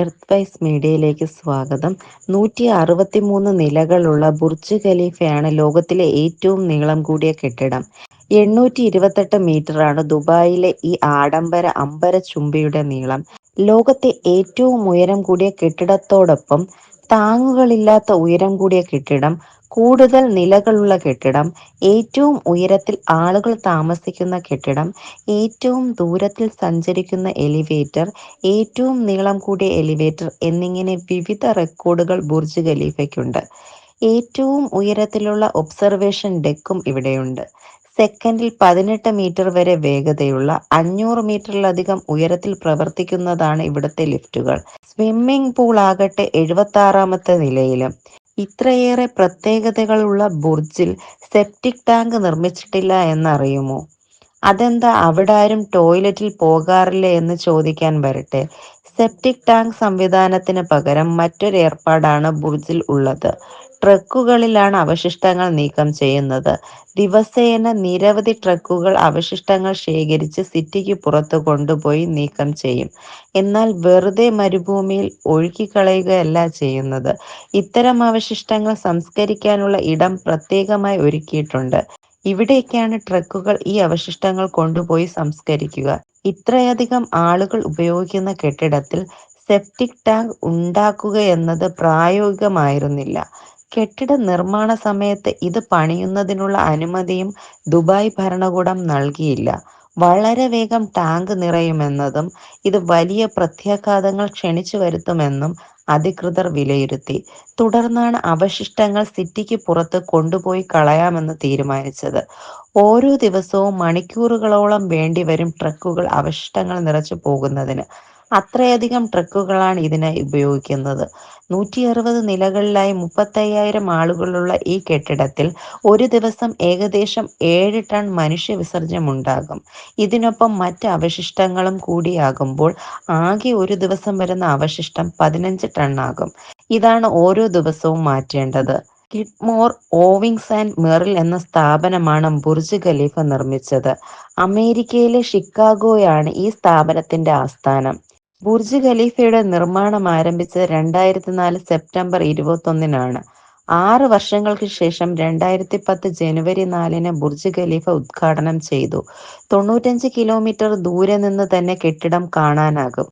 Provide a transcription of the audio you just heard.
Earth vice മീഡിയയിലേക്ക് സ്വാഗതം. നൂറ്റി അറുപത്തിമൂന്ന് നിലകളുള്ള ബുർജ് ഖലീഫയാണ് ലോകത്തിലെ ഏറ്റവും നീളം കൂടിയ കെട്ടിടം. എണ്ണൂറ്റി ഇരുപത്തെട്ട് മീറ്ററാണ് ദുബായിലെ ഈ ആഡംബര അമ്പര ചുംബിയുടെ നീളം. ലോകത്തെ ഏറ്റവും ഉയരം കൂടിയ കെട്ടിടത്തോടൊപ്പം താങ്ങുകളില്ലാത്ത ഉയരം കൂടിയ കെട്ടിടം കൂടുതൽ നിലകളുള്ള കെട്ടിടം ഏറ്റവും ഉയരത്തിൽ ആളുകൾ താമസിക്കുന്ന കെട്ടിടം ഏറ്റവും ദൂരത്തിൽ സഞ്ചരിക്കുന്ന എലിവേറ്റർ ഏറ്റവും നീളം കൂടിയ എലിവേറ്റർ എന്നിങ്ങനെ വിവിധ റെക്കോർഡുകൾ ബുർജ് ഖലീഫയ്ക്കുണ്ട്. ഏറ്റവും ഉയരത്തിലുള്ള ഒബ്സർവേഷൻ ഡെക്കും ഇവിടെയുണ്ട്. സെക്കൻഡിൽ പതിനെട്ട് മീറ്റർ വരെ വേഗതയുള്ള അഞ്ഞൂറ് മീറ്ററിലധികം ഉയരത്തിൽ പ്രവർത്തിക്കുന്നതാണ് ഇവിടുത്തെ ലിഫ്റ്റുകൾ. സ്വിമ്മിംഗ് പൂൾ ആകട്ടെ എഴുപത്തി ആറാമത്തെ നിലയിലും. ഇത്രയേറെ പ്രത്യേകതകളുള്ള ബുർജിൽ സെപ്റ്റിക് ടാങ്ക് നിർമ്മിച്ചിട്ടില്ല എന്നറിയുമോ? അതെന്താ അവിടെ ആരും ടോയ്ലറ്റിൽ പോകാറില്ല എന്ന് ചോദിക്കാൻ വരട്ടെ. സെപ്റ്റിക് ടാങ്ക് സംവിധാനത്തിന് പകരം മറ്റൊരു ഏർപ്പാടാണ് ബുർജിൽ ഉള്ളത്. ട്രക്കുകളിലാണ് അവശിഷ്ടങ്ങൾ നീക്കം ചെയ്യുന്നത്. ദിവസേന നിരവധി ട്രക്കുകൾ അവശിഷ്ടങ്ങൾ ശേഖരിച്ച് സിറ്റിക്ക് പുറത്ത് കൊണ്ടുപോയി നീക്കം ചെയ്യും. എന്നാൽ വെറുതെ മരുഭൂമിയിൽ ഒഴുക്കിക്കളയുകയല്ല ചെയ്യുന്നത്. ഇത്തരം അവശിഷ്ടങ്ങൾ സംസ്കരിക്കാനുള്ള ഇടം പ്രത്യേകമായി ഒരുക്കിയിട്ടുണ്ട്. ഇവിടേക്കാണ് ട്രക്കുകൾ ഈ അവശിഷ്ടങ്ങൾ കൊണ്ടുപോയി സംസ്കരിക്കുക. ഇത്രയധികം ആളുകൾ ഉപയോഗിക്കുന്ന കെട്ടിടത്തിൽ സെപ്റ്റിക് ടാങ്ക് ഉണ്ടാക്കുകയെന്നത് പ്രായോഗികമായിരുന്നില്ല. കെട്ടിട നിർമ്മാണ സമയത്ത് ഇത് പണിയുന്നതിനുള്ള അനുമതിയും ദുബായ് ഭരണകൂടം നൽകിയില്ല. വളരെ വേഗം ടാങ്ക് നിറയുമെന്നതും ഇത് വലിയ പ്രത്യാഘാതങ്ങൾ ക്ഷണിച്ചു വരുത്തുമെന്നും അധികൃതർ വിലയിരുത്തി. തുടർന്നാണ് അവശിഷ്ടങ്ങൾ സിറ്റിക്ക് പുറത്ത് കൊണ്ടുപോയി കളയാമെന്ന് തീരുമാനിച്ചത്. ഓരോ ദിവസവും മണിക്കൂറുകളോളം വേണ്ടിവരും ട്രക്കുകൾ അവശിഷ്ടങ്ങൾ നിറച്ചു പോകുന്നതിന്. അത്രയധികം ട്രക്കുകളാണ് ഇതിനായി ഉപയോഗിക്കുന്നത്. നൂറ്റി അറുപത് നിലകളിലായി മുപ്പത്തയ്യായിരം ആളുകളുള്ള ഈ കെട്ടിടത്തിൽ ഒരു ദിവസം ഏകദേശം ഏഴ് ടൺ മനുഷ്യ വിസർജ്യം ഉണ്ടാകും ഇതിനൊപ്പം മറ്റ് അവശിഷ്ടങ്ങളും കൂടിയാകുമ്പോൾ ആകെ ഒരു ദിവസം വരുന്ന അവശിഷ്ടം പതിനഞ്ച് ടൺ ആകും ഇതാണ് ഓരോ ദിവസവും മാറ്റേണ്ടത്. കിഡ്മോർ ഓവിങ്സ് ആൻഡ് മെറിൽ എന്ന സ്ഥാപനമാണ് ബുർജ് ഖലീഫ നിർമ്മിച്ചത്. അമേരിക്കയിലെ ഷിക്കാഗോയാണ് ഈ സ്ഥാപനത്തിന്റെ ആസ്ഥാനം. ബുർജ് ഖലീഫയുടെ നിർമ്മാണം ആരംഭിച്ചത് രണ്ടായിരത്തി നാല് സെപ്റ്റംബർ ഇരുപത്തൊന്നിനാണ്. ആറ് വർഷങ്ങൾക്ക് ശേഷം രണ്ടായിരത്തി പത്ത് ജനുവരി നാലിന് ബുർജ് ഖലീഫ ഉദ്ഘാടനം ചെയ്തു. തൊണ്ണൂറ്റഞ്ച് കിലോമീറ്റർ ദൂരെ നിന്ന് തന്നെ കെട്ടിടം കാണാനാകും.